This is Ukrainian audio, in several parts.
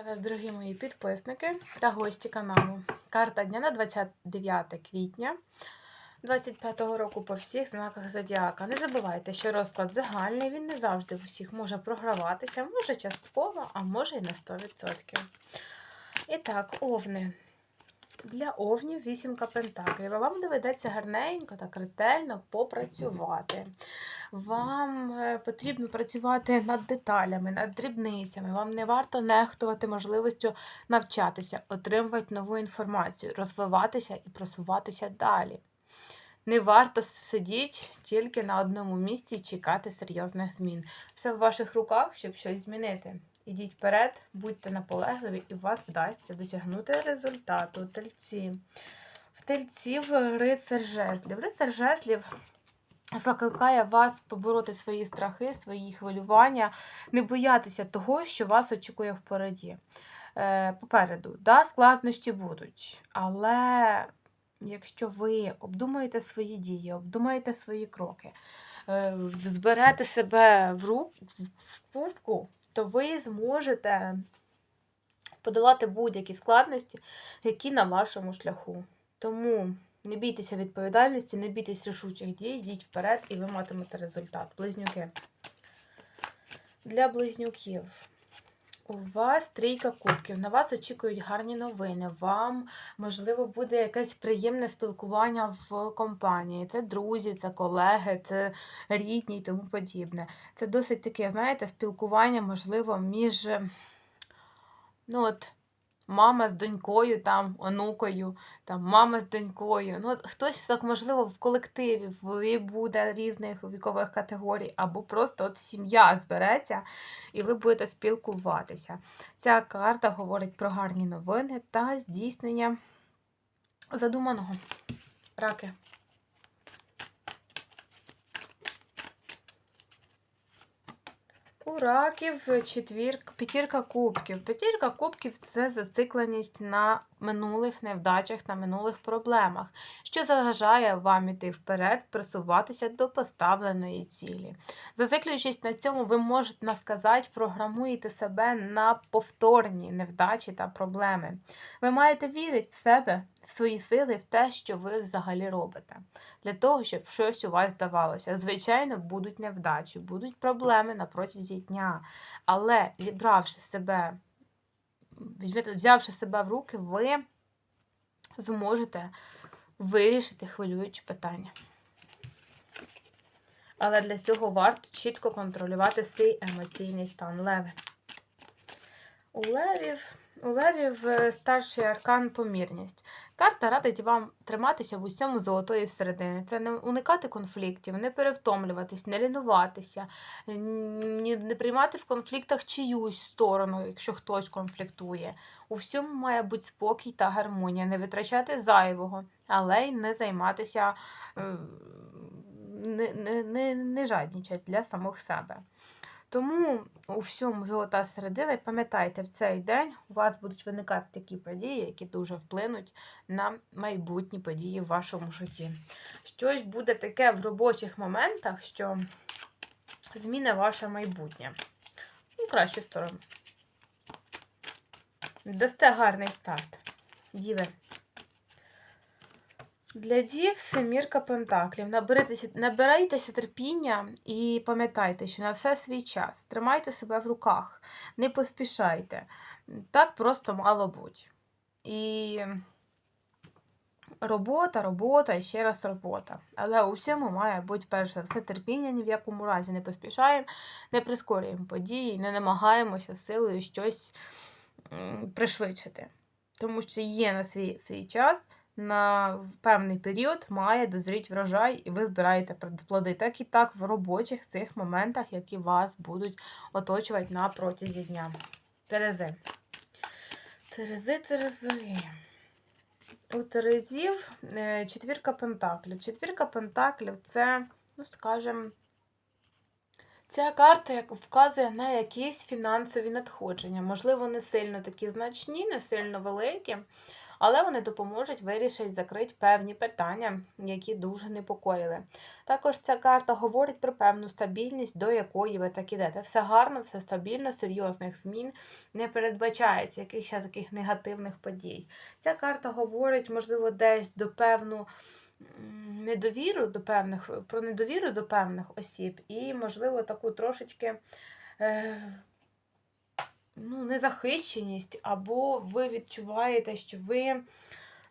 Вітаю вас, дорогі мої підписники та гості каналу. Карта дня на 29 квітня 25-го року по всіх знаках Зодіака. Не забувайте, що розклад загальний, він не завжди в усіх може програватися, може частково, а може і на 100%. І так, овни. Для овнів вісімка пентаклів. Вам доведеться гарненько так ретельно попрацювати. Вам е, потрібно працювати над деталями, над дрібницями. Вам не варто нехтувати можливістю навчатися, отримувати нову інформацію, розвиватися і просуватися далі. Не варто сидіти тільки на одному місці і чекати серйозних змін. Все в ваших руках, щоб щось змінити. Ідіть вперед, будьте наполегливі, і у вас вдасться досягнути результату. Тельці. В тельців рицар жезлів. Рицар жезлів закликає вас побороти свої страхи, свої хвилювання, не боятися того, що вас очікує впереді. Е, попереду. Да, складнощі будуть, але якщо ви обдумаєте свої дії, обдумаєте свої кроки, е, зберете себе в рук в- в кубку, то ви зможете подолати будь-які складності, які на вашому шляху. Тому не бійтеся відповідальності, не бійтесь рішучих дій, йдіть вперед і ви матимете результат. Близнюки. Для близнюків. У вас трійка кубків, на вас очікують гарні новини. Вам, можливо, буде якесь приємне спілкування в компанії. Це друзі, це колеги, це рідні і тому подібне. Це досить таке, знаєте, спілкування, можливо, між ну от, мама з донькою, там, онукою, там, мама з донькою. Ну, от, хтось так, можливо, в колективі ви буде різних вікових категорій, або просто от сім'я збереться і ви будете спілкуватися. Ця карта говорить про гарні новини та здійснення задуманого. Раки. У раків четвірка, п'ятірка кубків. П'ятірка кубків це зацикленість на минулих невдачах, на минулих проблемах, що заважає вам іти вперед, просуватися до поставленої цілі. Зациклюючись на цьому, ви можете насказати, програмуєте себе на повторні невдачі та проблеми. Ви маєте вірити в себе, в свої сили, в те, що ви взагалі робите, для того, щоб щось у вас здавалося. Звичайно, будуть невдачі, будуть проблеми на протязі дня. Але зібравши себе, взявши себе в руки, ви зможете вирішити хвилюючі питання. Але для цього варто чітко контролювати свій емоційний стан леви. У левів, у левів старший аркан помірність. Карта радить вам триматися в усьому золотої середини. Це не уникати конфліктів, не перевтомлюватись, не лінуватися, не приймати в конфліктах чиюсь сторону, якщо хтось конфліктує. У всьому має бути спокій та гармонія, не витрачати зайвого, але й не займатися, е, не, не, не, не жаднічать для самих себе. Тому у всьому золота середина, і пам'ятайте, в цей день у вас будуть виникати такі події, які дуже вплинуть на майбутні події в вашому житті. Щось буде таке в робочих моментах, що зміни ваше майбутнє. Ну, кращу сторону. Дасте гарний старт. Діви. Для дів семірка пентаклів. Наберитеся, набирайтеся терпіння і пам'ятайте, що на все свій час. Тримайте себе в руках, не поспішайте. Так просто мало бути. І робота, робота і ще раз робота. Але у всьому має бути перш за все терпіння, ні в якому разі не поспішаємо, не прискорюємо події, не намагаємося силою щось пришвидшити. Тому що є на свій, свій час на певний період має дозріти врожай, і ви збираєте плоди. Так і так в робочих цих моментах, які вас будуть оточувати на протязі дня. Терези. Терези, Терези. У Терезів е, четвірка пентаклів. Четвірка пентаклів це, ну скажімо, Ця карта вказує на якісь фінансові надходження. Можливо, не сильно такі значні, не сильно великі, але вони допоможуть вирішити закрити певні питання, які дуже непокоїли. Також ця карта говорить про певну стабільність, до якої ви так ідете. Все гарно, все стабільно, серйозних змін не передбачається, якихось таких негативних подій. Ця карта говорить, можливо, десь до певну недовіру до певних, про недовіру до певних осіб, і, можливо, таку трошечки. Е, ну, незахищеність, або ви відчуваєте, що ви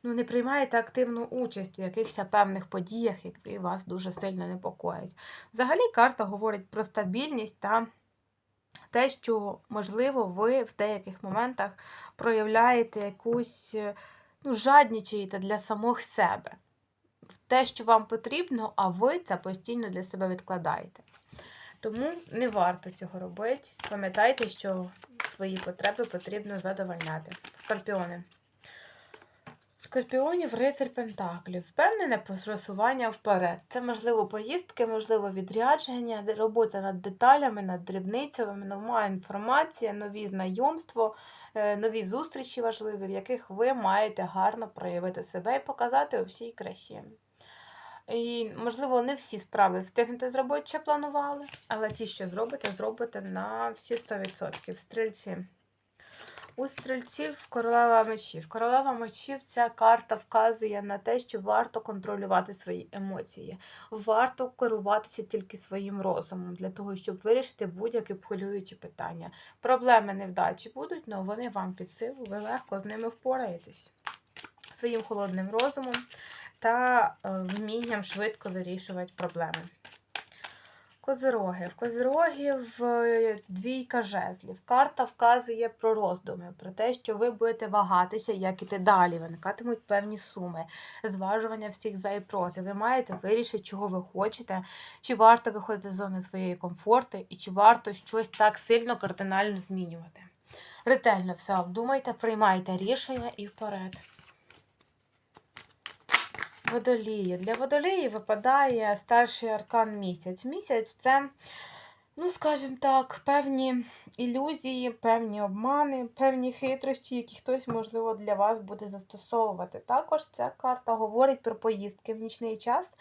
ну, не приймаєте активну участь в якихось певних подіях, які вас дуже сильно непокоять. Взагалі, карта говорить про стабільність та те, що, можливо, ви в деяких моментах проявляєте якусь ну, жаднічаєте для самих себе. Те, що вам потрібно, а ви це постійно для себе відкладаєте. Тому не варто цього робити. Пам'ятайте, що свої потреби потрібно задовольняти. Скорпіони. Скорпіонів рицарь Пентаклів. Впевнене просування вперед. Це, можливо, поїздки, можливо, відрядження, робота над деталями, над дрібницями, нова інформація, нові знайомства, е, нові зустрічі важливі, в яких ви маєте гарно проявити себе і показати у всій красі. І, можливо, не всі справи встигнете зробити, що планували, але ті, що зробите, зробите на всі 100%. Стрільці. У стрільців королева мечів. Королева мечів ця карта вказує на те, що варто контролювати свої емоції. Варто керуватися тільки своїм розумом для того, щоб вирішити будь-які хвилюючі питання. Проблеми невдачі будуть, але вони вам під силу, ви легко з ними впораєтесь своїм холодним розумом та е, вмінням швидко вирішувати проблеми. Козироги. В Козирогів е, двійка жезлів. Карта вказує про роздуми, про те, що ви будете вагатися, як іти далі. Виникатимуть певні суми, зважування всіх за і проти. Ви маєте вирішити, чого ви хочете, чи варто виходити з зони своєї комфорту, і чи варто щось так сильно кардинально змінювати. Ретельно все обдумайте, приймайте рішення і вперед. Водолії. Для водолії випадає старший аркан місяць. Місяць це, ну, скажімо так, певні ілюзії, певні обмани, певні хитрощі, які хтось, можливо, для вас буде застосовувати. Також ця карта говорить про поїздки в нічний час,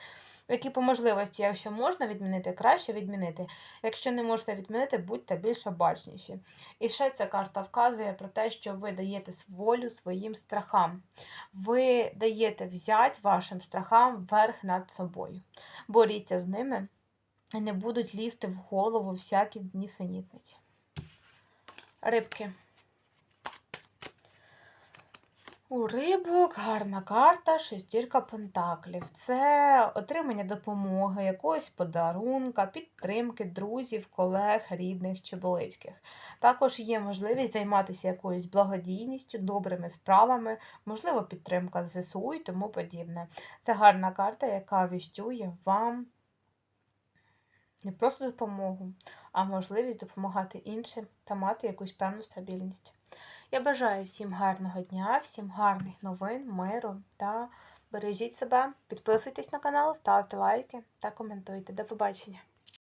які по можливості, якщо можна відмінити, краще відмінити. Якщо не можете відмінити, будьте більш обачніші. І ще ця карта вказує про те, що ви даєте волю своїм страхам. Ви даєте взять вашим страхам верх над собою. Боріться з ними і не будуть лізти в голову всякі дні синітниці. Рибки. У рибок гарна карта, шестірка пентаклів. Це отримання допомоги, якогось подарунка, підтримки друзів, колег, рідних чи близьких. Також є можливість займатися якоюсь благодійністю, добрими справами, можливо, підтримка ЗСУ і тому подібне. Це гарна карта, яка віщує вам не просто допомогу, а можливість допомагати іншим та мати якусь певну стабільність. Я бажаю всім гарного дня, всім гарних новин, миру та бережіть себе. Підписуйтесь на канал, ставте лайки та коментуйте. До побачення!